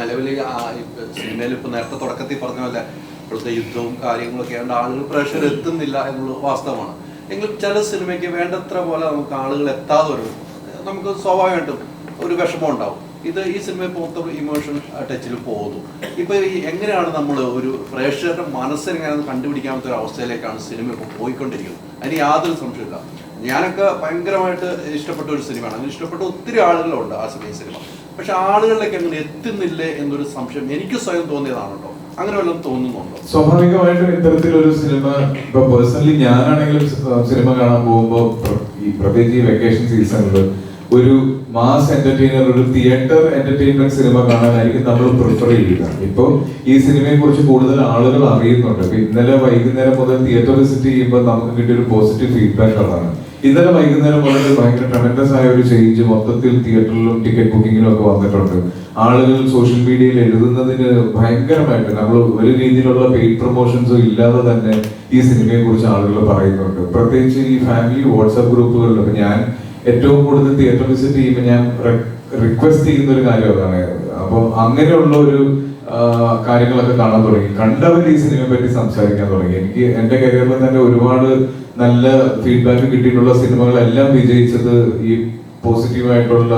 നിലവിൽ സിനിമയിൽ ഇപ്പൊ നേരത്തെ തുടക്കത്തിൽ പറഞ്ഞ പോലെ ഇപ്പോഴത്തെ യുദ്ധവും കാര്യങ്ങളൊക്കെ ആയതുകൊണ്ട് ആളുകൾ പ്രേക്ഷകർ എത്തുന്നില്ല എന്നുള്ള വാസ്തവമാണ്. എങ്കിലും ചില സിനിമയ്ക്ക് വേണ്ടത്ര പോലെ നമുക്ക് ആളുകൾ എത്താതെ വരും നമുക്ക് സ്വാഭാവികമായിട്ടും ഒരു വിഷമം ഉണ്ടാവും. ഇത് ഈ സിനിമ മൊത്തം ഇമോഷൻ ടച്ചിൽ പോകുന്നു. ഇപ്പൊ ഈ എങ്ങനെയാണ് നമ്മൾ ഒരു പ്രേക്ഷകരുടെ മനസ്സിനെങ്ങനെ കണ്ടുപിടിക്കാത്ത ഒരു അവസ്ഥയിലേക്കാണ് സിനിമ ഇപ്പോൾ പോയിക്കൊണ്ടിരിക്കുന്നത്? അതിന് യാതൊരു സംശയമില്ല ഞാനൊക്കെ ഭയങ്കരമായിട്ട് ഇഷ്ടപ്പെട്ട ഒരു സിനിമയാണ്. അങ്ങനെ ഇഷ്ടപ്പെട്ട ഒത്തിരി ആളുകളുണ്ട് ആ സിനിമ സിനിമ. പക്ഷെ ആളുകളിലേക്ക് അങ്ങനെ എത്തുന്നില്ല എന്നൊരു സംശയം എനിക്ക് സ്വയം തോന്നിയതാണ് കേട്ടോ. അങ്ങനെ വല്ലതും തോന്നുന്നുണ്ടോ? സ്വാഭാവികമായിട്ടും ഇത്തരത്തിലൊരു സിനിമ ഇപ്പൊ പേഴ്സണലി ഞാനാണെങ്കിലും സിനിമ കാണാൻ പോകുമ്പോ ഈ പ്രത്യേകിച്ച് വെക്കേഷൻ സീസണിൽ ഒരു മാസ് എന്റർടൈനർ ഒരു തിയേറ്റർ എന്റർടൈൻമെന്റ് സിനിമ കാണാനായിരിക്കും നമ്മൾ പ്രിഫർ ചെയ്യുക. ഇപ്പൊ ഈ സിനിമയെ കുറിച്ച് കൂടുതൽ ആളുകൾ അറിയുന്നുണ്ട്. ഇന്നലെ വൈകുന്നേരം മുതൽ തിയേറ്റർ വിസിറ്റ് ചെയ്യുമ്പോൾ നമുക്ക് കിട്ടിയ ഒരു പോസിറ്റീവ് ഫീഡ്ബാക്ക് അതാണ് ഇന്നലെ വൈകുന്നേരം വളരെ ഭയങ്കര ട്രമെൻഡസ് ആയ ഒരു ചേഞ്ച് മൊത്തത്തിൽ തിയേറ്ററിലും ടിക്കറ്റ് ബുക്കിങ്ങിലും ഒക്കെ വന്നിട്ടുണ്ട്. ആളുകൾ സോഷ്യൽ മീഡിയയിൽ എഴുതുന്നതിന് ഭയങ്കരമായിട്ട് നമ്മൾ ഒരു രീതിയിലുള്ള പെയ്ഡ് പ്രൊമോഷൻസോ ഇല്ലാതെ തന്നെ ഈ സിനിമയെ കുറിച്ച് ആളുകൾ പറയുന്നുണ്ട്. പ്രത്യേകിച്ച് ഈ ഫാമിലി വാട്സാപ്പ് ഗ്രൂപ്പുകളിൽ ഇപ്പൊ ഞാൻ ഏറ്റവും കൂടുതൽ തിയേറ്റർ വിസിറ്റ് ചെയ്യുമ്പോൾ ഞാൻ റിക്വസ്റ്റ് ചെയ്യുന്ന ഒരു കാര്യം അതാണ്. അപ്പോൾ അങ്ങനെയുള്ള ഒരു കാര്യങ്ങളൊക്കെ കാണാൻ തുടങ്ങി. കണ്ടവർ ഈ സിനിമയെ പറ്റി സംസാരിക്കാൻ തുടങ്ങി. എനിക്ക് എന്റെ കരിയറിൽ തന്നെ ഒരുപാട് നല്ല ഫീഡ്ബാക്ക് കിട്ടിയിട്ടുള്ള സിനിമകളെല്ലാം വിജയിച്ചത് ഈ പോസിറ്റീവ് ആയിട്ടുള്ള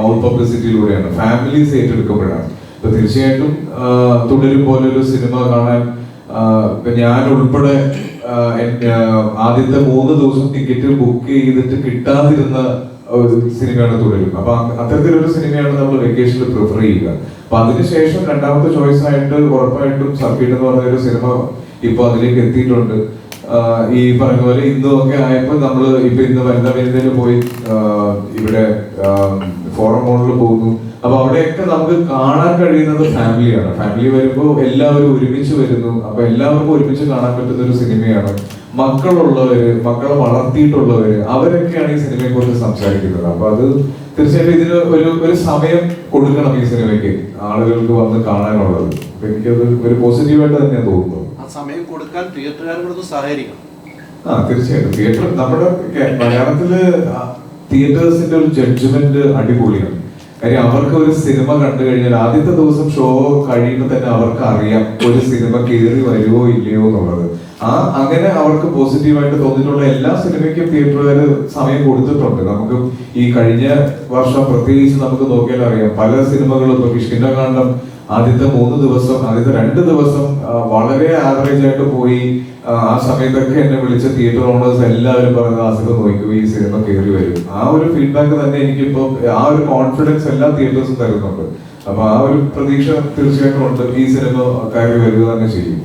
മൗത്ത് പബ്ലിസിറ്റിയിലൂടെയാണ് ഫാമിലീസ് ഏറ്റെടുക്കുമ്പോഴാണ് അപ്പൊ തീർച്ചയായിട്ടും തുടരും പോലെ ഒരു സിനിമ കാണാൻ ഞാൻ ഉൾപ്പെടെ ആദ്യത്തെ മൂന്ന് ദിവസം ടിക്കറ്റ് ബുക്ക് ചെയ്തിട്ട് കിട്ടാതിരുന്ന ഒരു സിനിമയാണ് തുടരും. അപ്പൊ അത്തരത്തിലൊരു സിനിമയാണ് നമ്മൾ വെക്കേഷനിൽ പ്രിഫർ ചെയ്യുക. അപ്പൊ അതിനുശേഷം രണ്ടാമത്തെ ചോയ്സ് ആയിട്ട് ഉറപ്പായിട്ടും സർക്കിട്ട് എന്ന് പറഞ്ഞ ഒരു സിനിമ ഇപ്പൊ അതിലേക്ക് എത്തിയിട്ടുണ്ട്. ഈ പറഞ്ഞ പോലെ ഇന്നൊക്കെ ആയപ്പോൾ നമ്മൾ ഇപ്പൊ ഇന്ന് വനിതാ വനിതയിൽ പോയി ഇവിടെ ഫോറം മോളിൽ പോകുന്നു. അപ്പൊ അവിടെയൊക്കെ നമുക്ക് കാണാൻ കഴിയുന്നത് ഫാമിലിയാണ് ഫാമിലി വരുമ്പോൾ എല്ലാവരും ഒരുമിച്ച് വരുന്നു. അപ്പൊ എല്ലാവർക്കും ഒരുമിച്ച് കാണാൻ പറ്റുന്ന ഒരു സിനിമയാണ്. മക്കളുള്ളവര് മക്കളെ വളർത്തിയിട്ടുള്ളവര് അവരൊക്കെയാണ് ഈ സിനിമയെ കുറിച്ച് സംസാരിക്കുന്നത്. അപ്പൊ അത് തീർച്ചയായിട്ടും ഇതിന് ഒരു ഒരു സമയം കൊടുക്കണം ഈ സിനിമയ്ക്ക് ആളുകൾക്ക് വന്ന് കാണാനുള്ളത്. അപ്പൊ എനിക്കത് ഒരു പോസിറ്റീവായിട്ട് തന്നെ തോന്നുന്നു ആ സമയം കൊടുക്കാൻ തിയേറ്ററുകാരോടൊന്ന് സഹകരിക്കണം. ആ തീർച്ചയായിട്ടും. തിയേറ്റർ നമ്മുടെ മലയാളത്തിൽ തിയേറ്റേഴ്സിന്റെ ഒരു ജഡ്ജ്മെന്റ് അടിപൊളിയാണ്. കാര്യം അവർക്ക് ഒരു സിനിമ കണ്ടു കഴിഞ്ഞാൽ ആദ്യത്തെ ദിവസം ഷോ കഴിയുമ്പോൾ തന്നെ അവർക്ക് അറിയാം ഒരു സിനിമ കയറി വരുമോ ഇല്ലയോ എന്നുള്ളത്. ആ അങ്ങനെ അവർക്ക് പോസിറ്റീവായിട്ട് തോന്നിയിട്ടുള്ള എല്ലാ സിനിമയ്ക്കും തിയേറ്ററുകാർ സമയം കൊടുത്തിട്ടുണ്ട്. നമുക്ക് ഈ കഴിഞ്ഞ വർഷം പ്രത്യേകിച്ച് നമുക്ക് നോക്കിയാൽ അറിയാം പല സിനിമകളും ഇപ്പൊ കിഷ്കിന്റെ കിഷ്കിന്ദകാന്ഡം ആദ്യത്തെ മൂന്ന് ദിവസം ആദ്യത്തെ രണ്ട് ദിവസം വളരെ ആവറേജ് ആയിട്ട് പോയി. ആ, സമയത്തൊക്കെ എന്നെ വിളിച്ച തിയേറ്റർ ഓണേഴ്സ് എല്ലാവരും പറഞ്ഞ ആസിഫ് നോക്കൂ ഈ സിനിമ കയറി വരും. ആ ഒരു ഫീഡ്ബാക്ക് തന്നെ എനിക്കിപ്പോ ആ ഒരു കോൺഫിഡൻസ് എല്ലാ തിയേറ്റേഴ്സും തരുന്നുണ്ട്. അപ്പൊ ആ ഒരു പ്രതീക്ഷ തീർച്ചയായിട്ടും ഉണ്ട്. ഈ സിനിമ കയറി വരിക തന്നെ ചെയ്യും.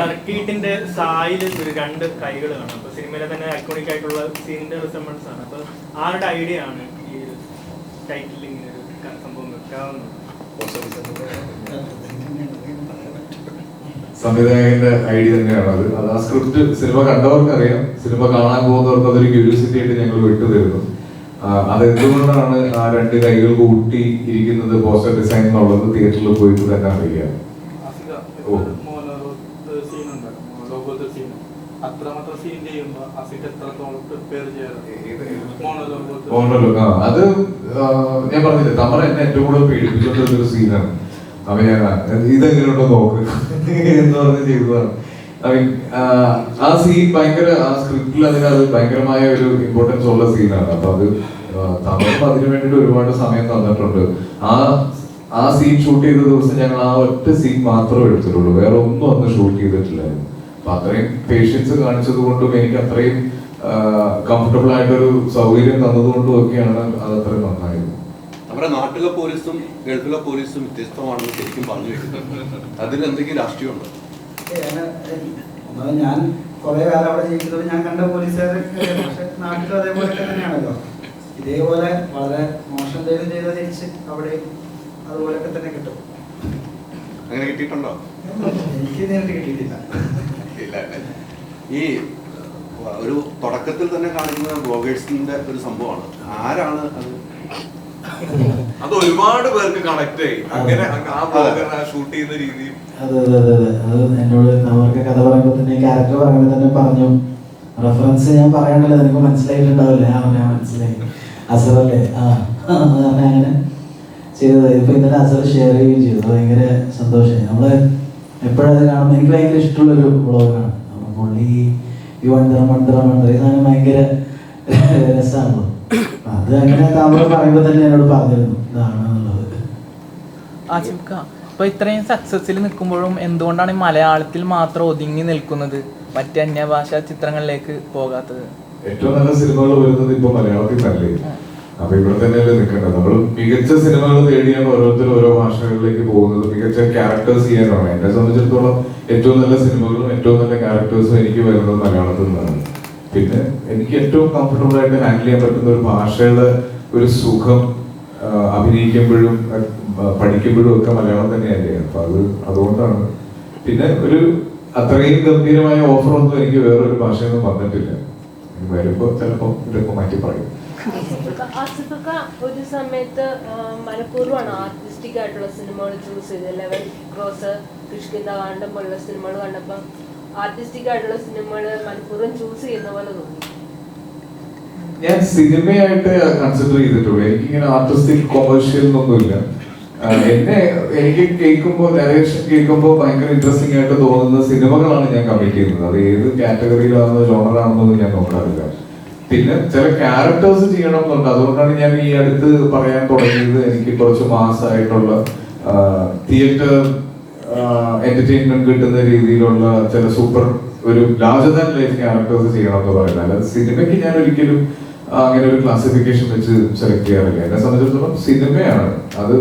സർക്കീട്ടിന്റെ സായിൽ ഒരു രണ്ട് കൈകൾ കാണാം. അപ്പൊ സിനിമയിലെ തന്നെ ഐക്കോണിക് ആയിട്ടുള്ള സീനിന്റെ റിസംബൻസ് ആണ്. അപ്പൊ ആരുടെ ഐഡിയ ആണ് ഈ ടൈറ്റിൽ ഇങ്ങനെ ഒരു സംഭവം വെക്കാവുന്നത്. സംവിധായകന്റെ ഐഡിയ തന്നെയാണ് അത്. അത് ആ സ്ക്രിപ്റ്റ് സിനിമ കണ്ടവർക്കറിയാം. സിനിമ കാണാൻ പോകുന്നവർക്ക് അതൊരു ക്യൂരിയോസിറ്റി ആയിട്ട് ഞങ്ങൾ വിട്ടു തരുന്നു ആ, അത് എന്തുകൊണ്ടാണ് ആ രണ്ട് കൈകൾ കൂട്ടി ഇരിക്കുന്നത് പോസ്റ്റർ ഡിസൈൻ എന്നുള്ളത് തിയേറ്ററിൽ പോയിട്ട് തന്നെ അറിയാം. ഓ. അത് ഞാൻ പറഞ്ഞില്ലേ തമറ എന്നെ ഏറ്റവും കൂടുതൽ പേടിപ്പിച്ചിട്ടുള്ള ഒരു സീനാണ് അവനെ ഞാൻ ഇതെങ്ങനെയുണ്ടോ നോക്ക്. എന്ന് പറഞ്ഞ് ചെയ്തതാണ്. ആ സീൻ ഭയങ്കര ആ സ്ക്രിപ്റ്റിൽ അതിന് അത് ഭയങ്കരമായ ഒരു ഇമ്പോർട്ടൻസ് ഉള്ള സീനാണ് അപ്പൊ അത് തമിഴും അതിനു വേണ്ടിയിട്ട് ഒരുപാട് സമയം തന്നിട്ടുണ്ട്. ആ ആ സീൻ ഷൂട്ട് ചെയ്ത ദിവസം ഞങ്ങൾ ആ ഒറ്റ സീൻ മാത്രമേ എടുത്തിട്ടുള്ളൂ. വേറെ ഒന്നും അന്ന് ഷൂട്ട് ചെയ്തിട്ടില്ലായിരുന്നു. അപ്പൊ അത്രയും പേഷ്യൻസ് കാണിച്ചത് കൊണ്ടും എനിക്ക് അത്രയും കംഫർട്ടബിൾ ആയിട്ടൊരു സൗകര്യം തന്നതുകൊണ്ടും ഒക്കെയാണ് അത് അത്ര നന്നായത്. നമ്മുടെ നാട്ടിലെ പോലീസും ഗൾഫിലെ പോലീസും വ്യത്യസ്തമാണെന്ന് ശരിക്കും പറഞ്ഞു വെക്കുന്നത് അതിൽ എന്തെങ്കിലും രാഷ്ട്രീയമുണ്ടോ ഒന്നാമത് ഞാൻ കുറെ കാലം അവിടെ ജീവിക്കുന്നത് ഞാൻ കണ്ട പോലീസുകാർ പക്ഷെ നാട്ടിലും അതേപോലെയൊക്കെ തന്നെയാണല്ലോ. ഇതേപോലെ വളരെ മോശം എന്തെങ്കിലും ചെയ്താൽ തിരിച്ച് അവിടെ അതുപോലെയൊക്കെ തന്നെ കിട്ടും. അങ്ങനെ കിട്ടിയിട്ടുണ്ടോ? എനിക്ക് നേരിട്ട് കിട്ടിയിട്ടില്ല. ഇല്ല അല്ലേ? ഈ ഒരു തുടക്കത്തിൽ തന്നെ കാണിക്കുന്ന ബ്ലോഗേഴ്സിന്റെ ഒരു സംഭവമാണ്. ആരാണ് അത്? അത് ഒരുപാട് പേർക്ക് കണക്ട് ആയി. അങ്ങനെ ആ ബ്ലോഗർ ഷൂട്ട് ചെയ്യുന്ന രീതി. അതെ അതെ അതെ അതെ. അത് എന്നോട് അവർക്ക് കഥ പറയുമ്പോൾ തന്നെ ക്യാരക്ടർ പറയുമ്പോൾ തന്നെ പറഞ്ഞു. റെഫറൻസ് ഞാൻ പറയണ്ടല്ലോ നിനക്ക് മനസ്സിലായിട്ടുണ്ടാവില്ലേ? ആ ഞാൻ മനസ്സിലായി. അസറല്ലേ ആ അങ്ങനെ ചെയ്തത്. ഇപ്പൊ ഇന്നലെ അസർ ഷെയർ ചെയ്യുകയും ചെയ്തു. ഭയങ്കര സന്തോഷമായി. നമ്മൾ എപ്പോഴും അത് കാണുമ്പോൾ എനിക്ക് ഭയങ്കര ഇഷ്ടമുള്ളൊരു ബ്ലോഗാണ് അപ്പൊ പുള്ളി ഈ മന്ത്രം മന്ത്രം സാധനം ഭയങ്കര രസമാണല്ലോ അത് അങ്ങനെ താങ്കൾ പറയുമ്പോ തന്നെ എന്നോട് പറഞ്ഞിരുന്നു. ഇതാണ് ഖാൻ ഇപ്പൊ ഇത്രയും സക്സസിൽ നിൽക്കുമ്പോഴും എന്തുകൊണ്ടാണ് ഈ മലയാളത്തിൽ മാത്രം ഒതുങ്ങി നിൽക്കുന്നത്? മറ്റ് അന്യഭാഷാ ചിത്രങ്ങളിലേക്ക് പോകാത്തത്. ഏറ്റവും നല്ല സിനിമകൾ വരുന്നത് ഇപ്പൊ മലയാളത്തിൽ തന്നെ അപ്പൊ ഇവിടെ തന്നെയല്ലേ നിൽക്കേണ്ടത്. നമ്മൾ മികച്ച സിനിമകൾ തേടിയാണ് ഓരോരുത്തരും ഓരോ ഭാഷകളിലേക്ക് പോകുന്നത്. മികച്ച ക്യാരക്ടേഴ്സ് ചെയ്യാനാണ്. എന്നെ സംബന്ധിച്ചിടത്തോളം ഏറ്റവും നല്ല സിനിമകളും ഏറ്റവും നല്ല ക്യാരക്ടേഴ്സും എനിക്ക് വരുന്നത് മലയാളത്തിൽ നിന്നാണ്. പിന്നെ എനിക്ക് ഏറ്റവും കംഫർട്ടബിൾ ആയിട്ട് ഹാൻഡിൽ ചെയ്യാൻ പറ്റുന്ന ഒരു ഭാഷയുടെ ഒരു സുഖം അഭിനയിക്കുമ്പോഴും പഠിക്കുമ്പോഴും ഒക്കെ മലയാളം തന്നെയല്ലേ. അപ്പൊ അത് അതുകൊണ്ടാണ്. പിന്നെ ഒരു അത്രയും ഗംഭീരമായ ഓഫർ ഒന്നും എനിക്ക് വേറൊരു ഭാഷയൊന്നും വന്നിട്ടില്ല. വരുമ്പോ ചിലപ്പോ ഇതൊക്കെ മാറ്റി പറയും. ആസിഫക്ക ഒരു സമയത്ത് മനഃപൂർവമാണ് ആർട്ടിസ്റ്റിക് ആയിട്ടുള്ള സിനിമകൾ ചൂസ് ചെയ്തത്. ലെവൻ ക്രോസ് കിഷ്കിന്ത കാണ്ടം പോലുള്ള സിനിമകൾ കണ്ടപ്പോൾ ആർട്ടിസ്റ്റിക് ആയിട്ടുള്ള സിനിമകൾ മനഃപൂർവം ചൂസ് ചെയ്യുന്ന പോലെ തോന്നി. ഞാൻ സിനിമയായിട്ട് കൺസിഡർ ചെയ്തിട്ടുള്ളൂ. എനിക്കിങ്ങനെ ആർട്ടിസ്റ്റിക് കൊമേഴ്ഷ്യൽ ഒന്നുമില്ല എന്നെ എനിക്ക് കേൾക്കുമ്പോൾ നരേഷൻ കേൾക്കുമ്പോൾ ഭയങ്കര ഇൻട്രസ്റ്റിംഗ് ആയിട്ട് തോന്നുന്ന സിനിമകളാണ് ഞാൻ കമ്മിറ്റ് ചെയ്യുന്നത്. അത് ഏത് കാറ്റഗറിയിലാണെന്നോ ജോണറാണെന്നൊന്നും ഞാൻ നോക്കാറില്ല. പിന്നെ ചില ക്യാരക്ടേഴ്സ് ചെയ്യണം എന്നുണ്ട് അതുകൊണ്ടാണ് ഞാൻ ഈ അടുത്ത് പറയാൻ തുടങ്ങിയത്. എനിക്ക് കുറച്ച് മാസമായിട്ടുള്ള തിയേറ്റർ എന്റർടൈൻമെന്റ് കിട്ടുന്ന രീതിയിലുള്ള ചില സൂപ്പർ ഒരു ലാർജർ ദാൻ ലൈഫ് ക്യാരക്ടേഴ്സ് ചെയ്യണം എന്ന് പറയുന്നത് സിനിമയ്ക്ക് ഞാൻ ഒരിക്കലും അങ്ങനെ ഒരു ക്ലാസിഫിക്കേഷൻ വെച്ച് സെലക്ട് ചെയ്യാറില്ല. എന്നെ സംബന്ധിച്ചിടത്തോളം സിനിമയാണ് അത്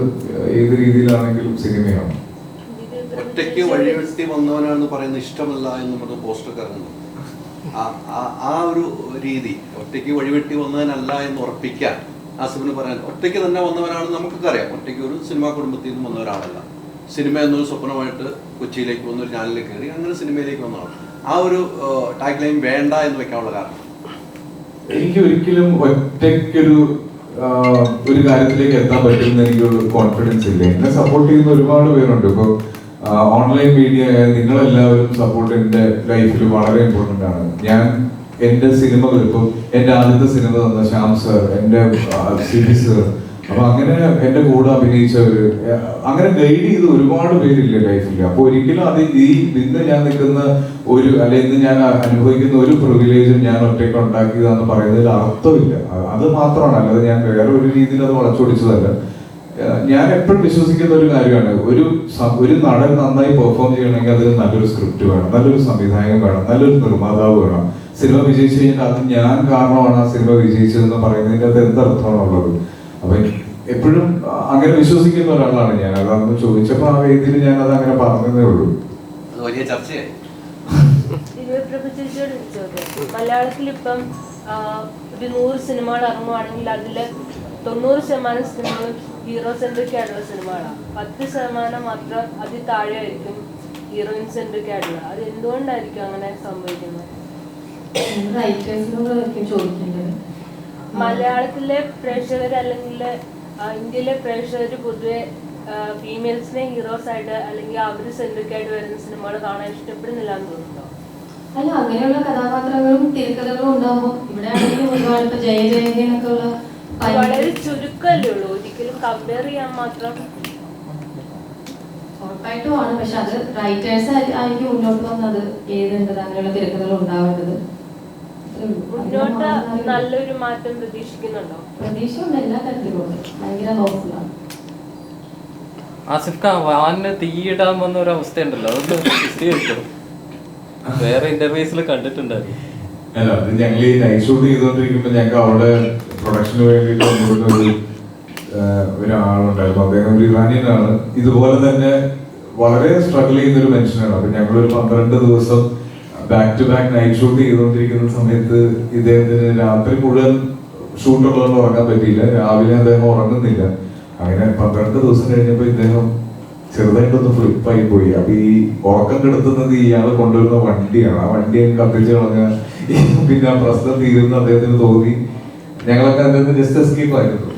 ഏത് രീതിയിലാണെങ്കിലും സിനിമയാണ് ഒറ്റയ്ക്ക് വഴിവെട്ടി വന്നവനാണെന്ന് പറയുന്നത് ഇഷ്ടമല്ല എന്ന് പറഞ്ഞ പോസ്റ്റർ ഇറങ്ങുന്നു ആ- ഒരു രീതി ഒറ്റയ്ക്ക് വഴിവെട്ടി വന്നവനല്ല എന്ന് ഉറപ്പിക്കാൻ ആസിഫിന് പറയാൻ ഒറ്റയ്ക്ക് തന്നെ വന്നവനാണ് നമുക്കൊക്കെ അറിയാം ഒറ്റയ്ക്ക് ഒരു സിനിമാ കുടുംബത്തിൽ നിന്ന് വന്നവരാണല്ല. സിനിമ എന്നൊരു സ്വപ്നമായിട്ട് കൊച്ചിയിലേക്ക് വന്ന ഒരു ചാനലിൽ കയറി അങ്ങനെ സിനിമയിലേക്ക് വന്നതാണ്. ആ ഒരു ടാഗ് ലൈൻ വേണ്ട എന്ന് വെക്കാനുള്ള കാരണം. എനിക്ക് ഒരിക്കലും ഒറ്റയ്ക്കൊരു ഒരു കാര്യത്തിലേക്ക് എത്താൻ പറ്റുമെന്ന് എനിക്കൊരു കോൺഫിഡൻസ് ഇല്ല. എന്നെ സപ്പോർട്ട് ചെയ്യുന്ന ഒരുപാട് പേരുണ്ട്. ഇപ്പോൾ ഓൺലൈൻ മീഡിയ ആയ നിങ്ങളെല്ലാവരും സപ്പോർട്ട് എന്റെ ലൈഫിൽ വളരെ ഇമ്പോർട്ടന്റ് ആണ്. ഞാൻ എന്റെ സിനിമകൾ ഇപ്പോൾ എന്റെ ആദ്യത്തെ സിനിമ തന്ന ശ്യാം സർ എന്റെ സിബി സർ അപ്പൊ അങ്ങനെ എന്റെ കൂടെ അഭിനയിച്ചവര് ഏ, അങ്ങനെ ഗൈഡ് ചെയ്ത് ഒരുപാട് പേരില്ല ലൈഫിൽ അപ്പൊ ഒരിക്കലും അത് ഈ ഇന്ന് ഞാൻ നിൽക്കുന്ന ഒരു അല്ലെ ഇന്ന് ഞാൻ അനുഭവിക്കുന്ന ഒരു പ്രിവിലേജും ഞാൻ ഒറ്റയ്ക്ക് ഉണ്ടാക്കിയതാന്ന് പറയുന്നതിൽ അർത്ഥമില്ല. അത് മാത്രമാണ്. അല്ലാതെ ഞാൻ വേറെ ഒരു രീതിയിൽ അത് വളച്ചൊടിച്ചതല്ല. ഞാൻ എപ്പോഴും വിശ്വസിക്കുന്ന ഒരു കാര്യമാണ്. ഒരു ഒരു നടൻ നന്നായി പെർഫോം ചെയ്യണമെങ്കിൽ അതിന് നല്ലൊരു സ്ക്രിപ്റ്റ് വേണം നല്ലൊരു സംവിധായകൻ വേണം നല്ലൊരു നിർമ്മാതാവ് വേണം. സിനിമ വിജയിച്ചു കഴിഞ്ഞാൽ അത് ഞാൻ കാരണമാണ് ആ സിനിമ വിജയിച്ചതെന്ന് പറയുന്നതിന്റെ അത് എന്തർത്ഥമാണുള്ളത് അപ്പൊ എപ്പോഴും അങ്ങനെ വിശ്വസിക്കുന്ന ഒരാളാണ് ഞാൻ. അതൊന്ന് ചോദിച്ചപ്പോൾ ആ വേദിയിൽ ഞാൻ അത് അങ്ങനെ പറഞ്ഞതേ ഉള്ളൂ. വലിയ ചർച്ചയായി. മലയാളത്തിൽ ഇപ്പം ഒരു നൂറ് സിനിമകൾ ഇറങ്ങുവാണെങ്കിൽ അതിൽ തൊണ്ണൂറ് ശതമാനം സിനിമകളും ഹീറോ സെൻട്രിക് ആയിട്ടുള്ള സിനിമകളാണ് പത്ത് ശതമാനം മാത്രം അതിൽ താഴെയായിരിക്കും ഹീറോയിൻ സെൻട്രിക് ആയിട്ടുള്ള. അത് എന്തുകൊണ്ടായിരിക്കും അങ്ങനെ സംഭവിക്കുന്നത്? മലയാളത്തിലെ പ്രേക്ഷകർ അല്ലെങ്കിൽ ഇന്ത്യയിലെ പ്രേക്ഷകർ പൊതുവെ ഫീമെയിൽസിനെ ഹീറോസ് ആയിട്ട് അല്ലെങ്കിൽ അവർ സെൻട്രിക് ആയിട്ട് വരുന്ന സിനിമകൾ കാണാൻ ഇഷ്ടപ്പെടുന്നില്ല എന്ന് തോന്നുന്നു അല്ല അങ്ങനെയുള്ള കഥാപാത്രങ്ങളും തിരക്കഥകളും ഉണ്ടാകുമ്പോൾ ഇവിടെ ആണെങ്കിൽ ഒരുപാട് ഇപ്പൊ ജയ ജയനൊക്കെ ഉള്ള അത് വളരെ ചുരുക്കമല്ലേ ഉള്ളൂ. കമ്പയർ ചെയ്യാൻ മാത്രം. ഉറപ്പായിട്ടുമാണ് പക്ഷെ അത് റൈറ്റേഴ്സ് ആയിരിക്കും മുന്നോട്ട് വന്നത്. ഏതുണ്ട് അങ്ങനെയുള്ള തിരക്കഥകൾ ഉണ്ടാവേണ്ടത്. മുന്നോട്ട് നല്ലൊരു മാറ്റം പ്രതീക്ഷിക്കുന്നുണ്ടോ? പ്രതീക്ഷ ഉണ്ട് എല്ലാ തരത്തിലും ഉണ്ട്. ഭയങ്കര ഹോപ്പ്ഫുള്ളാണ് ആസിഫ് ഖാൻ വാനിന് തീയിടാൻ വന്ന ഒരു അവസ്ഥ ഉണ്ടല്ലോ അതൊന്ന് വേറെ ഇന്റർവ്യൂസിൽ കണ്ടിട്ടുണ്ടായിരുന്നു. അല്ല അത് ഞങ്ങൾ ഈ നൈറ്റ് ഷൂട്ട് ചെയ്തുകൊണ്ടിരിക്കുമ്പോ ഞങ്ങൾക്ക് അവിടെ പ്രൊഡക്ഷന് വേണ്ടിയിട്ട് ഒരാളുണ്ടായിരുന്നു. അദ്ദേഹം ഒരു ഇറാനിയനാണ് ഇതുപോലെ തന്നെ വളരെ സ്ട്രഗിൾ ചെയ്യുന്ന ഒരു മനുഷ്യനാണ്. അപ്പൊ ഞങ്ങൾ ഒരു പന്ത്രണ്ട് ദിവസം back to back night shoot ചെയ്തുകൊണ്ടിരിക്കുന്ന സമയത്ത് ഇദ്ദേഹത്തിന് രാത്രി മുഴുവൻ ഷൂട്ട് ഉള്ളതെന്ന് ഉറങ്ങാൻ പറ്റിയില്ല. രാവിലെ അദ്ദേഹം ഉറങ്ങുന്നില്ല. അങ്ങനെ പന്ത്രണ്ട് ദിവസം കഴിഞ്ഞപ്പോൾ ഇദ്ദേഹം ചെറുതായിട്ടൊന്ന് ഫ്ലിപ്പായി പോയി അപ്പൊ ഈ ഉറക്കം കെടുത്തുന്നത് ഇയാൾ കൊണ്ടുവരുന്ന വണ്ടിയാണ്. ആ വണ്ടി അങ്ങ് കത്തിച്ച് കളഞ്ഞ പിന്നെ ആ പ്രശ്നം തീരുന്ന അദ്ദേഹത്തിന് തോന്നി. ഞങ്ങളൊക്കെ അദ്ദേഹത്തിന് ജസ്റ്റ് എസ്കേപ്പ് ആയിരുന്നു.